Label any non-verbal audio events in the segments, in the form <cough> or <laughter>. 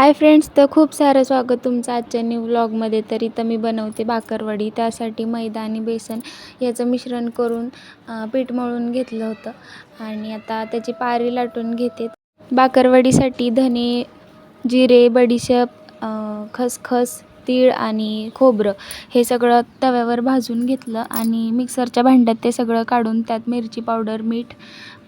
Hi friends तर खूप सारं स्वागत तुमचं आजच्या न्यू व्लॉगमध्ये तर इथं मी बनवते बाकरवडी त्यासाठी मैदा आणि बेसन याचं मिश्रण करून पीठ मळून घेतलं होतं. आणि आता त्याची पारी लाटून घेते. बाकरवडीसाठी धने जिरे बडीशेप खसखस तीळ आणि खोबरं हे सगळं तव्यावर भाजून घेतलं आणि मिक्सरच्या भांड्यात ते सगळं काढून त्यात मिरची पावडर मीठ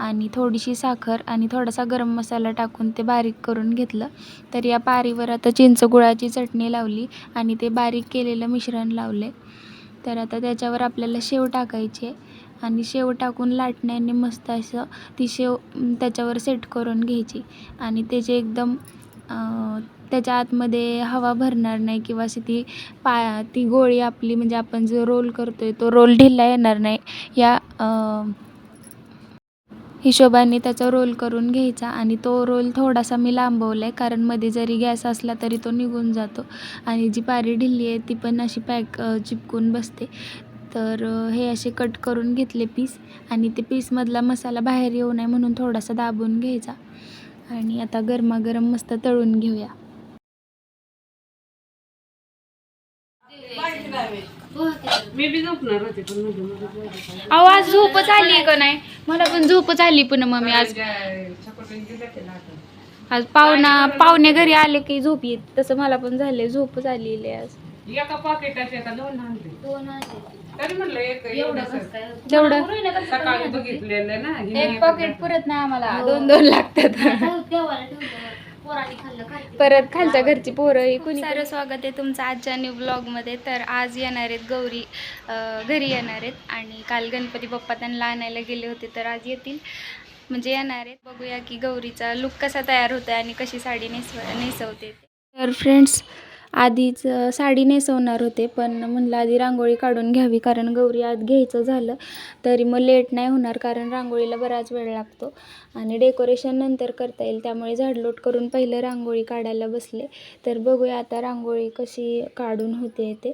आणि थोडीशी साखर आणि थोडासा गरम मसाला टाकून ते बारीक करून घेतलं. तर या पारीवर आता चिंच गुळाची चटणी लावली आणि ते बारीक केलेलं मिश्रण लावले. तर आता त्याच्यावर आपल्याला शेव टाकायचे आणि शेव टाकून लाटण्याने मस्त असं ती शेव त्याच्यावर सेट करून घ्यायची आणि त्याचे एकदम त्याच्या आतमध्ये हवा भरणार नाही किंवा अशी ती पा ती गोळी आपली म्हणजे आपण जो रोल करतो आहे तो रोल ढिल्ला येणार नाही. या हिशोबाने त्याचा रोल करून घ्यायचा आणि तो रोल थोडासा मी लांबवला आहे कारण मध्ये जरी गॅस असला तरी तो निघून जातो. आणि जी पारी ढिल्ली आहे ती पण अशी पॅक चिपकून बसते. तर हे असे कट करून घेतले पीस आणि ते पीसमधला मसाला बाहेर येऊ नये म्हणून थोडासा दाबून घ्यायचा. आणि आता गरमागरम मस्त तळून घेऊया. मी बी झोपणार होते पण मध्ये मध्ये जेवढं काय. अहो आज झोपच आली का नाही? मला पण झोपच आली पण आज. दिल्या त्याला आता. आज पाहुणा पाहुणे घरी आले की झोप येत तसं मला पण झाले झोपच आलेली आहे आज. एका पाकिटाचे आता दोन आणले. तरी म्हणलं एक एवढं तेवढं. सकाळी बघितलेलं ना ही एक पॉकेट पुरत नाही आम्हाला. दोन दोन लागतात. परत खालच्या घरची पोरं ही कुणी सारं स्वागत आहे तुमचं आजच्या न्यू ब्लॉगमध्ये तर आज येणार आहेत गौरी घरी येणार आहेत. आणि काल गणपती बाप्पा त्यांना आणायला गेले होते तर आज येतील. म्हणजे येणार आहेत. बघूया की गौरीचा लुक कसा तयार होतो आणि कशी साडी नेसव नेसवते. तर फ्रेंड्स आधीच साडी नेसवणार होते पण म्हणलं आधी रांगोळी काढून घ्यावी कारण गौरी आत घ्यायचं झालं तरी मग लेट नाही होणार कारण रांगोळीला बराच वेळ लागतो आणि डेकोरेशन नंतर करता येईल त्यामुळे झाडलोट करून पहिलं रांगोळी काढायला बसले. तर बघूया आता रांगोळी कशी काढून होते ते.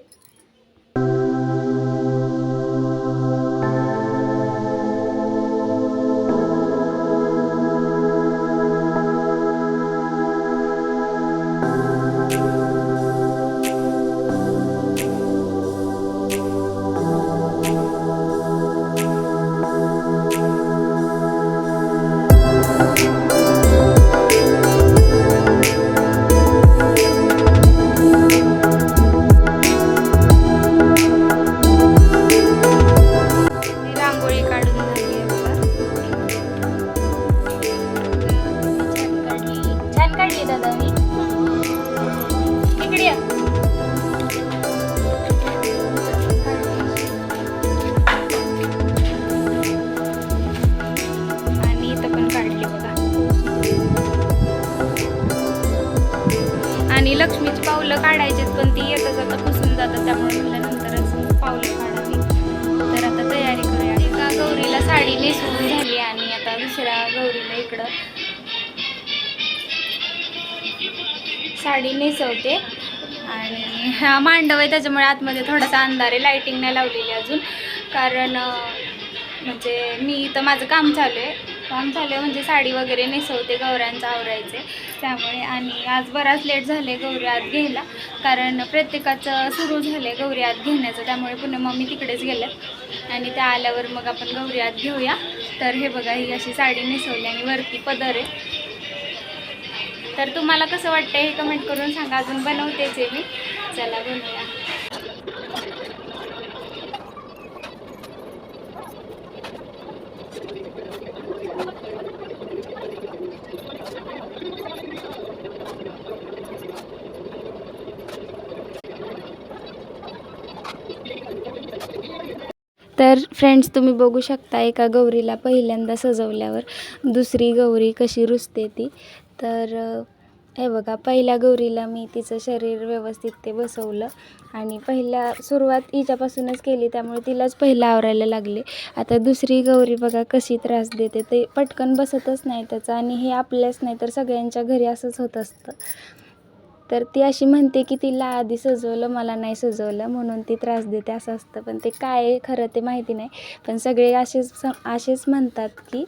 काढली दादा मी इकडे आणि इथं पण काढली बघा. आणि लक्ष्मीची पावलं काढायचीच पण ती येता जाता पुसून जातात त्यामुळे म्हणलं नंतरच पावलं काढावी. तर आता तयारी करूया. एका गौरीला साडी नेसून झाली आणि आता दुसऱ्या गौरीला इकडं साडी नेसवते. आणि हा मांडव आहे त्याच्यामुळे आतमध्ये थोडासा अंधार आहे लाईटिंग नाही लावलेली अजून. कारण म्हणजे मी इथं माझं काम चालू आहे. काम चालू आहे म्हणजे साडी वगैरे नेसवते गौऱ्यांचं आवरायचे त्यामुळे आणि आज बराच लेट झाले गौरी आत घ्यायला. कारण प्रत्येकाचं सुरू झालं आहे गौरी आत घेण्याचं. त्यामुळे पुन्हा मम्मी तिकडेच गेल्या आणि त्या आल्यावर मग आपण गौरी आत घेऊया. तर हे बघा ही अशी साडी नेसवली आणि वरती पदर आहे. तर तुम्हाला कसं वाटतं हे कमेंट करून सांगा. अजून बनवतेच आहे मी. चला बनवूया. तर फ्रेंड्स तुम्ही बघू शकता एका गौरीला पहिल्यांदा सजवल्यावर दुसरी गौरी कशी रुजते ती. तर हे बघा पहिल्या गौरीला मी तिचं शरीर व्यवस्थित ते बसवलं आणि पहिल्या सुरुवात हिच्यापासूनच केली त्यामुळे तिलाच पहिलं आवरायला लागले. आता दुसरी गौरी बघा कशी त्रास देते ते पटकन बसतच नाही त्याचं आणि हे आपल्याच नाही तर सगळ्यांच्या घरी असंच होत असतं. तर ती अशी म्हणते की तिला आधी सजवलं मला नाही सजवलं म्हणून ती त्रास देते असं असतं. पण ते काय खरं ते माहिती नाही. पण सगळे असेच स- असेच म्हणतात की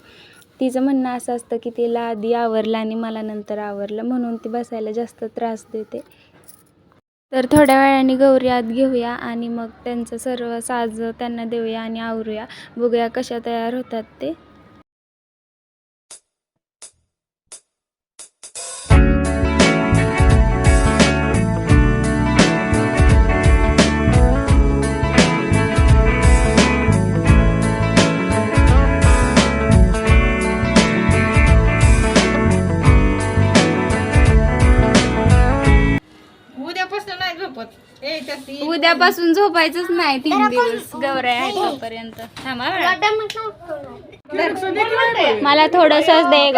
तिचं म्हणणं असं असतं की तिला आधी आवरलं आणि मला नंतर आवरलं म्हणून ती बसायला जास्त त्रास देते. तर थोड्या वेळाने गौरी आत घेऊया आणि मग त्यांचं सर्व साज त्यांना देऊया आणि आवरूया. बघूया कशा तयार होतात ते. उद्यापासून झोपायचंच नाही तीन दिवस गौऱ्या आहे तोपर्यंत थांबा की? मला थोडंसंच दे ग?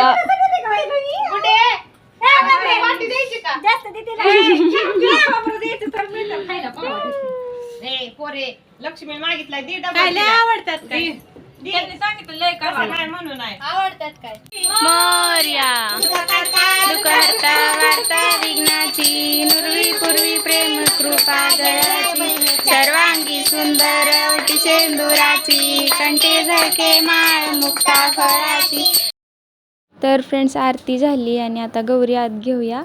ए, का? लक्ष्मी मागितलाय दे डबा तिला. दे. दे. असं नाही म्हणू नाही. मोर्या दुखहर्ता वार्ता विघ्नाची नुरवी सुंदर वटी शेंदुराची कंठे झळके माळ मुक्ता फळाची तर फ्रेंड्स आरती झाली आणि आता गौरी आत घेऊया.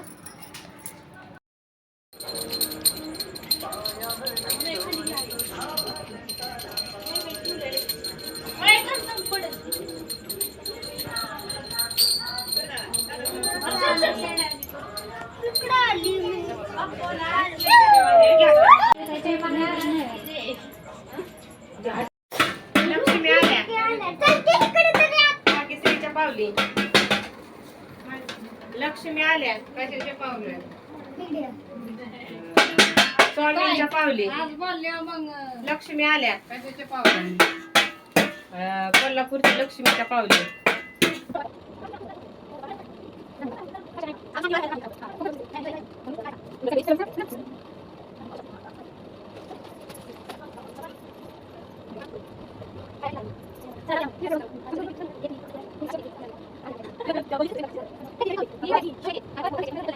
कशाच्या पावल्या स्वामींच्या पावली. लक्ष्मी आल्या. कशाच्या पावल्या. अं, कोल्हापूरच्या लक्ष्मीच्या पावली. <laughs>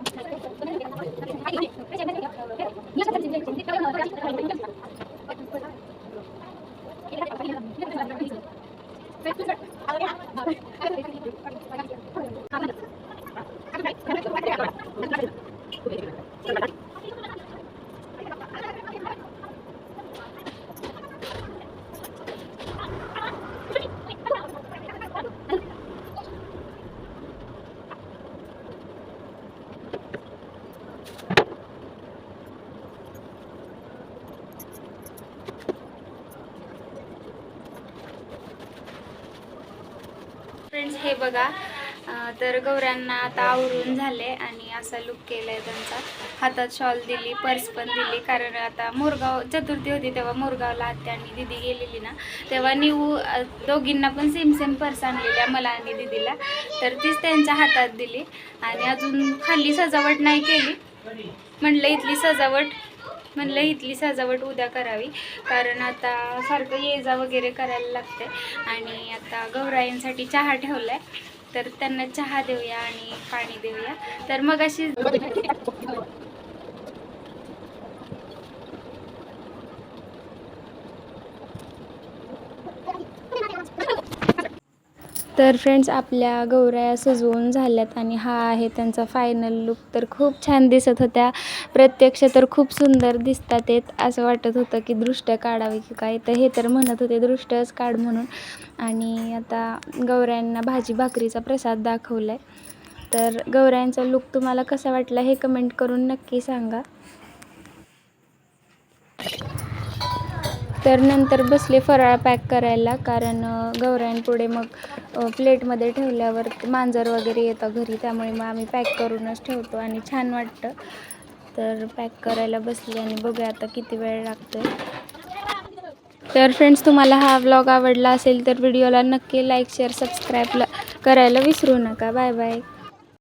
फ्रेंड्स हे बघा. तर गौऱ्यांना आता आवरून झाले आणि असा लुक केलाय त्यांचा. हातात शॉल दिली पर्स पण दिली कारण आता मोरगाव चतुर्थी होती तेव्हा मोरगावला आत्या आणि दिदी गेलेली ना. तेव्हा न्यू दोघींना पण सेम सेम पर्स आणलेल्या मला आणि दिदीला. तर तीच त्यांच्या हातात दिली आणि अजून खाली सजावट नाही केली. म्हणलं इथली सजावट म्हणलं इथली सजावट उद्या करावी. कारण आता सारखं ये जा वगैरे करायला लागते आणि आता गौराईंसाठी चहा ठेवलाय. तर त्यांना चहा देऊया आणि पाणी देऊया. तर मग अशी तर फ्रेंड्स आपल्या गौराया सजवून झाल्यात आणि हा आहे त्यांचा फायनल लुक तर खूप छान दिसत होत्या. प्रत्यक्ष तर खूप सुंदर दिसतात येत असं वाटत होतं की दृष्ट्या काढावी की काय तर. हे तर म्हणत होते दृष्टच काढ म्हणून. आणि आता गौऱ्यांना भाजी भाकरीचा प्रसाद दाखवला आहे तर गौऱ्यांचा लुक तुम्हाला कसा वाटला हे कमेंट करून नक्की सांगा. तर नंतर बसले फराळ पॅक करायला कारण गौऱ्यांपुढे मग प्लेटमध्ये ठेवल्यावर मांजर वगैरे येतं घरी. त्यामुळे मग आम्ही पॅक करूनच ठेवतो आणि छान वाटतं. तर पॅक करायला बसली आणि बघूया आता किती वेळ लागतो तर फ्रेंड्स तुम्हाला हा व्लॉग आवडला असेल तर व्हिडिओला नक्की लाईक शेअर सबस्क्राईब करायला विसरू नका. Bye bye